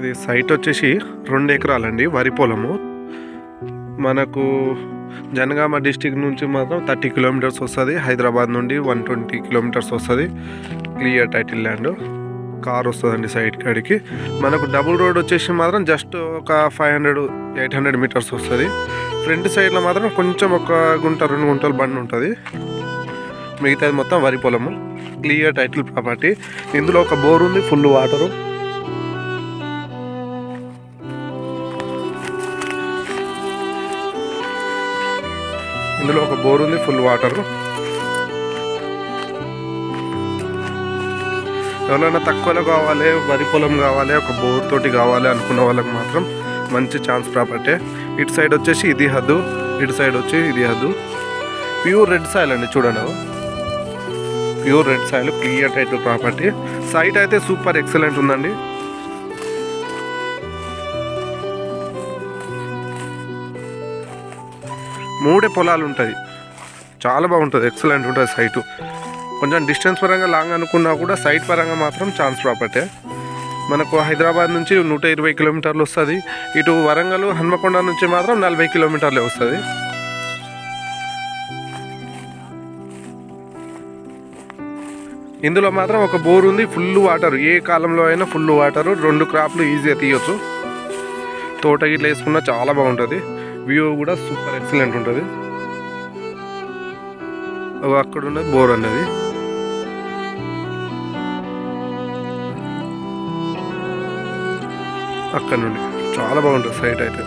ఇది సైట్ వచ్చేసి రెండు ఎకరాలండి వరి పొలము. మనకు జనగామ డిస్టిక్ నుంచి మాత్రం థర్టీ కిలోమీటర్స్ వస్తుంది హైదరాబాద్ నుండి వన్ ట్వంటీ కిలోమీటర్స్ వస్తుంది క్లియర్ టైటిల్ ల్యాండ్. కార్ వస్తుందండి సైడ్ కాడికి. మనకు డబుల్ రోడ్ వచ్చేసి మాత్రం జస్ట్ ఒక five hundred eight hundred metres వస్తుంది. ఫ్రంట్ సైడ్లో మాత్రం కొంచెం ఒక గుంట రెండు గుంటల బండి ఉంటుంది. మిగతాది మొత్తం వరి పొలము. Clear title property. ఇందులో ఒక బోర్ ఉంది ఫుల్ వాటరు. ఇందులో ఒక బోర్ ఉంది ఫుల్ వాటర్ ఎవరైనా తక్కువలో కావాలి వరి పొలం కావాలి ఒక బోర్ తోటి కావాలి అనుకున్న వాళ్ళకి మాత్రం మంచి ఛాన్స్ ప్రాపర్టీ ఇటు సైడ్ వచ్చేసి ఇది హద్దు ఇటు సైడ్ వచ్చి ఇది హద్దు. ప్యూర్ రెడ్ సాయిల్ అండి చూడండి. Pure red soil clear title property site అయితే సూపర్ ఎక్సలెంట్ ఉందండి. మూడే పొలాలు ఉంటాయి చాలా బాగుంటుంది. ఎక్సలెంట్ ఉంటుంది సైటు కొంచెం డిస్టెన్స్ పరంగా లాంగ్ అనుకున్నా కూడా సైట్ పరంగా మాత్రం ఛాన్స్ ప్రాపర్టీ మనకు హైదరాబాద్ నుంచి నూట ఇరవై కిలోమీటర్లు వస్తుంది. ఇటు వరంగల్ హన్మకొండ నుంచి మాత్రం నలభై కిలోమీటర్లే వస్తుంది. ఇందులో మాత్రం ఒక బోర్ ఉంది ఫుల్ వాటర్ ఏ కాలంలో అయినా ఫుల్ వాటర్ రెండు క్రాప్లు ఈజీగా తీయొచ్చు. తోట గిట్ల వేసుకున్నా చాలా బాగుంటుంది. వ్యూ కూడా సూపర్ ఎక్సలెంట్ ఉంటుంది. అక్కడ ఉన్నది బోర్ అనేది అక్కడ నుండి చాలా బాగుంటుంది సైట్ అయితే.